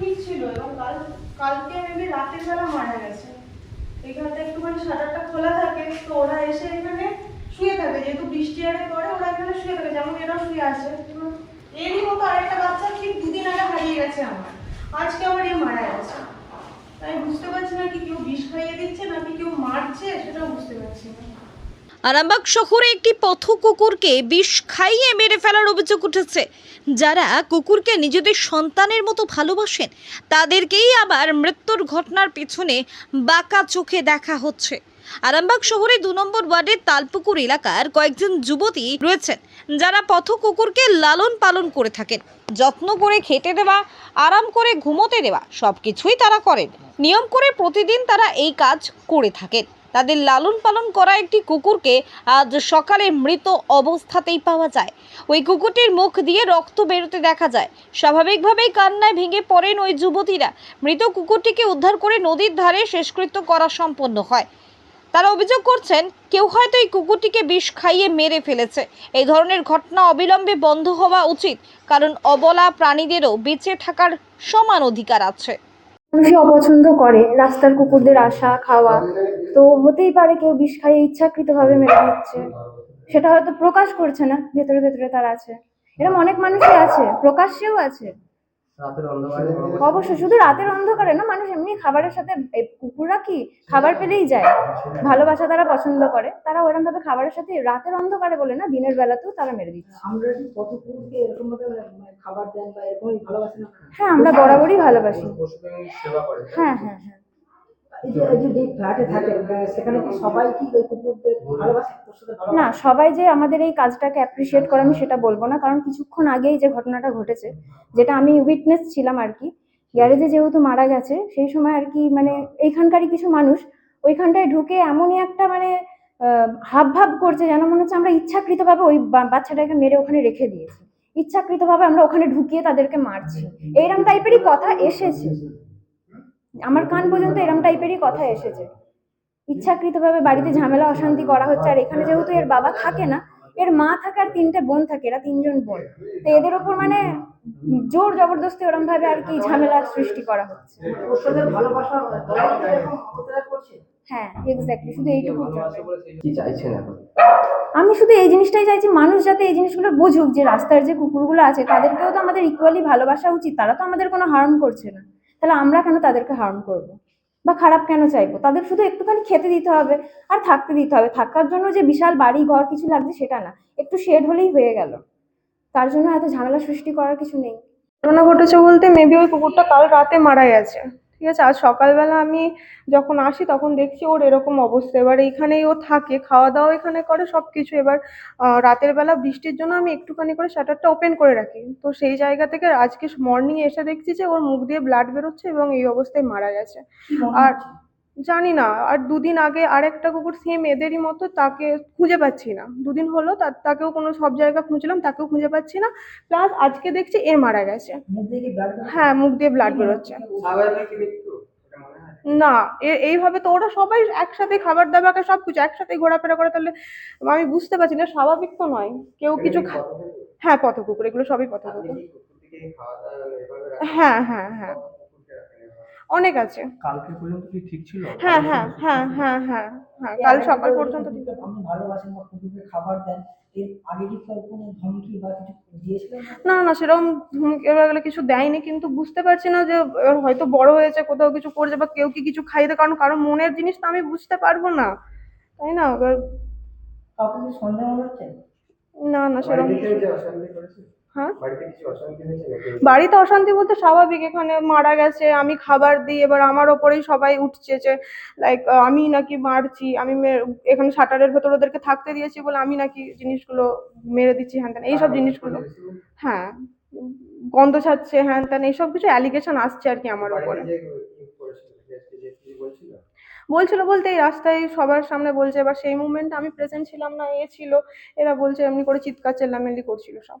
ঠিক ছিল এবং কাল, কালকে মেবি রাতের বেলা মারা গেছে। এখানটা একটুখানি শাটারটা খোলা থাকে, তো ওরা এসে এখানে শুয়ে থাকে। যেহেতু বৃষ্টি আরে পরে ওরা এখানে শুয়ে থাকে, যেমন এরা শুয়ে আছে। এরই মতো আরেকটা বাচ্চা ঠিক দুদিন আগে হারিয়ে গেছে আমার। আজকে আমার এই মারা গেছে। তাই বুঝতে পারছি না কি কেউ বিষ খাইয়ে দিচ্ছে নাকি কেউ মারছে, সেটাও বুঝতে পারছি না। আরামবাগ শহরে একটি পথ কুকুরকে বিষ খাইয়ে মেরে ফেলার অভিযোগ উঠেছে। যারা কুকুরকে নিজেদের সন্তানের মতো ভালোবাসেন, তাদেরকেই আবার মৃত্যুর ঘটনার পিছনে বাঁকা চোখে দেখা হচ্ছে। আরামবাগ শহরে দু নম্বর ওয়ার্ডের তালপুকুর এলাকার কয়েকজন যুবতী রয়েছেন, যারা পথ কুকুরকে লালন পালন করে থাকেন। যত্ন করে খেতে দেওয়া, আরাম করে ঘুমোতে দেওয়া সব কিছুই তারা করেন। নিয়ম করে প্রতিদিন তারা এই কাজ করে থাকেন। তাদের লালন পালন করা একটি কুকুরকে আজ সকালে মৃত অবস্থাতেই পাওয়া যায়। ওই কুকুরটির মুখ দিয়ে রক্ত বেরোতে দেখা যায়। স্বাভাবিকভাবেই কান্নায় ভেঙে পড়েন ওই যুবতীরা। মৃত কুকুরটিকে উদ্ধার করে নদীর ধারে শেষকৃত্য করা সম্পন্ন হয়। তারা অভিযোগ করছেন, কেউ হয়তো এই কুকুরটিকে বিষ খাইয়ে মেরে ফেলেছে। এই ধরনের ঘটনা অবিলম্বে বন্ধ হওয়া উচিত, কারণ অবলা প্রাণীদেরও বেঁচে থাকার সমান অধিকার আছে। মানুষই অপছন্দ করে, রাস্তার কুকুরদের আসা, খাওয়া। তো হতেই পারে কেউ বিষ খাইয়ে ইচ্ছাকৃতভাবে মেরে দিচ্ছে সেটা হয়তো প্রকাশ করছে না, ভেতরে ভেতরে তার আছে। এরকম অনেক মানুষই আছে, প্রকাশ্যেও আছে। রাতের অন্ধকারে অবশ্য শুধু রাতের অন্ধকারে না মানুষ এমনি খাবারের সাথে কুকুররা কি খাবার পেলেই যায়? ভালোবাসা তারা পছন্দ করে। তারা ওরকম ভাবে খাবারের সাথে রাতের অন্ধকারে বলে না দিনের বেলাতেও তারা মেরে দিচ্ছে। আমরা কি কত কুকুরকে এরকম ভাবে মানে আপনারা? হ্যাঁ আমরা বরাবরই ভালোবাসি। পশুপ্রেমী সেবা করে। হ্যাঁ হ্যাঁ হ্যাঁ। না সবাই যে আমাদের এই কাজটাকে অ্যাপ্রিসিয়েট করে আমি সেটা বলব না কারণ কিছুক্ষণ আগেই যে ঘটনাটা ঘটেছে যেটা আমি উইটনেস ছিলাম আর কি গ্যারেজে যেহেতু মারা গেছে সেই সময় আর কি মানে এইখানকারই কিছু মানুষ ওইখানটায় ঢুকে এমনই একটা মানে হাব ভাব করছে যেন মনে হচ্ছে আমরা ইচ্ছাকৃতভাবে ওই বা- বাচ্চাটাকে মেরে ওখানে রেখে দিয়েছি। ইচ্ছাকৃতভাবে আমরা ওখানে ঢুকিয়ে তাদেরকে মারছি। এইরকম টাইপেরই কথা এসেছে। আমার কান পর্যন্ত এরম টাইপেরই কথা এসেছে। ইচ্ছাকৃতভাবে বাড়িতে ঝামেলা অশান্তি করা হচ্ছে আর এখানে যেহেতু এর বাবা থাকে না এর মা থাকে আর তিনটে বোন থাকে এরা তিনজন বোন। তো এদের ওপর মানে জোর জবরদস্তি ওরম ভাবে আর কি ঝামেলার সৃষ্টি করা হচ্ছে। হ্যাঁ এক্স্যাক্টলি শুধু এইটুকু এখন? আমি শুধু এই জিনিসটাই চাইছি মানুষ যাতে এই জিনিসগুলো বুঝুক যে রাস্তার যে কুকুরগুলো আছে তাদেরকেও তো আমাদের ইকুয়ালি ভালোবাসা উচিত তারা তো আমাদের কোনো হার্ম করছে না। তাহলে আমরা কেন তাদেরকে হার্ম করব? বা খারাপ কেন চাইব? তাদের শুধু একটুখানি খেতে দিতে হবে আর থাকতে দিতে হবে। থাকার জন্য যে বিশাল বাড়ি, ঘর কিছু লাগছে সেটা না। একটু শেড হলেই হয়ে গেল। তার জন্য এত ঝামেলা সৃষ্টি করার কিছু নেই। ঘটনা ঘটেছে বলতে মেবি ওই কুকুরটা কাল রাতে মারা গেছে। ঠিক আছে? আজ সকালবেলা আমি যখন আসি তখন দেখছি ওর এরকম অবস্থা। এবার এইখানেই ও থাকে খাওয়া দাওয়া এখানে করে সব কিছু এবার রাতের বেলা বৃষ্টির জন্য আমি একটুখানি করে শাটারটা ওপেন করে রাখি। তো সেই জায়গা থেকে আজকে মর্নিং এসে দেখছি যে ওর মুখ দিয়ে ব্লাড বেরোচ্ছে এবং এই অবস্থায় মারা গেছে। আর? জানি না আর দুদিন আগে আরেকটা কুকুর সেম এদেরই মতো তাকে খুঁজে পাচ্ছি না। দুদিন হলো তার তাকেও কোনো সব জায়গা খুঁজলাম তাকেও খুঁজে পাচ্ছি না। প্লাস আজকে দেখছি এ মারা গেছে। হ্যাঁ মুখ দিয়ে ব্লাড বেরোচ্ছে। না। এ- এইভাবে তো ওরা সবাই একসাথে খাবার দাবারকে সব কিছু একসাথে ঘোরাফেরা করে তাহলে আমি বুঝতে পারছি না স্বাভাবিক তো নয়। কেউ কিছু খা- হ্যাঁ পথ কুকুর এগুলো সবই পথ কুকুর? হ্যাঁ হ্যাঁ হ্যাঁ? অনেক আছে। কালকে পর্যন্ত কি ঠিক ছিল? হ্যাঁ হ্যাঁ হ্যাঁ হ্যাঁ হ্যাঁ হ্যাঁ কাল সকাল পর্যন্ত ঠিক। আপনি ভালোবাসেন বা কুকুরকে খাবার দেন। এর আগে কি কোনো ধমকি বা কিছু দিয়েছিলেন? না না সেরকম ধমকি এগুলো কিছু দেয়নি কিন্তু বুঝতে পারছি না যে এবার হয়তো বড় হয়েছে কোথাও কিছু করছে বা কেউ কি কিছু খাইতে কারণ কারণ মনের জিনিস তো আমি বুঝতে পারব না। তাই না? এবার কাউকে সন্দেহ হচ্ছে না না সেরকম বাড়িতে অশান্তি হ্যাঁ বাড়িতে অশান্তি বলতে স্বাভাবিক এখানে মারা গেছে আমি খাবার দিই এবার আমার ওপরেই সবাই উঠছে যে লাইক আমি নাকি মারছি আমি এখানে শাটারের ভেতর ওদেরকে থাকতে দিয়েছি বলে আমি নাকি জিনিসগুলো মেরে দিচ্ছি হ্যান ত্যান এইসব জিনিসগুলো। হ্যাঁ গন্ধ ছাড়ছে হ্যান ত্যান এইসব কিছু অ্যালিগেশন আসছে আর কি আমার ওপরে। বলছিল? বলতে এই রাস্তায় সবার সামনে বলছে এবার সেই মুভমেন্ট আমি প্রেজেন্ট ছিলাম না এ ছিল এরা বলছে এমনি করে চিৎকার চেল্লামেল্লি করছিল সব।